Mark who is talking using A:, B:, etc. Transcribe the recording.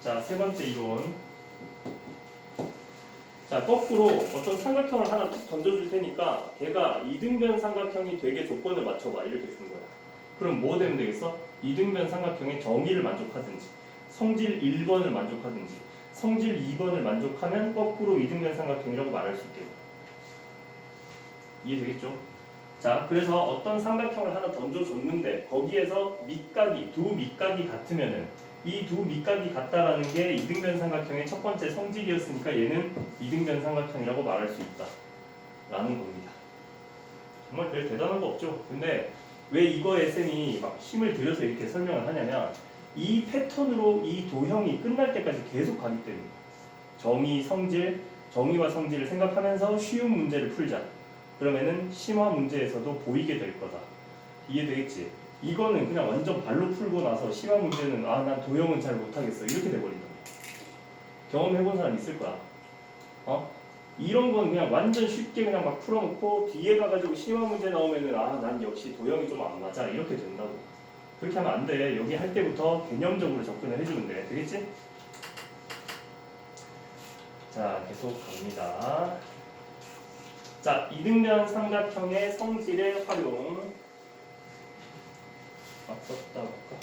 A: 자, 세 번째 이론. 자, 거꾸로 어떤 삼각형을 하나 툭 던져줄 테니까 걔가 이등변 삼각형이 되게 조건을 맞춰봐. 이렇게 주는 거야. 그럼 뭐 되면 되겠어? 이등변 삼각형의 정의를 만족하든지, 성질 1번을 만족하든지, 성질 2번을 만족하면 거꾸로 이등변 삼각형이라고 말할 수 있게. 이해되겠죠? 자, 그래서 어떤 삼각형을 하나 던져줬는데 거기에서 밑각이 두 밑각이 같으면은 이 두 밑각이 같다라는 게 이등변 삼각형의 첫 번째 성질이었으니까 얘는 이등변 삼각형이라고 말할 수 있다. 라는 겁니다. 정말 별 대단한 거 없죠. 근데 왜 이거에 쌤이 막 힘을 들여서 이렇게 설명을 하냐면 이 패턴으로 이 도형이 끝날 때까지 계속 가기 때문에 정의, 성질, 정의와 성질을 생각하면서 쉬운 문제를 풀자. 그러면은 심화 문제에서도 보이게 될 거다. 이해되겠지? 이거는 그냥 완전 발로 풀고 나서 심화 문제는 아 난 도형은 잘 못하겠어 이렇게 돼버린다. 경험해본 사람 있을 거야. 어? 이런 건 그냥 완전 쉽게 그냥 막 풀어놓고 뒤에 가가지고 심화 문제 나오면은 아 난 역시 도형이 좀 안 맞아 이렇게 된다고. 그렇게 하면 안 돼. 여기 할 때부터 개념적으로 접근을 해주면 돼. 되겠지? 자 계속 갑니다. 자, 이등변 삼각형의 성질의 활용. 아, 썼다 볼까?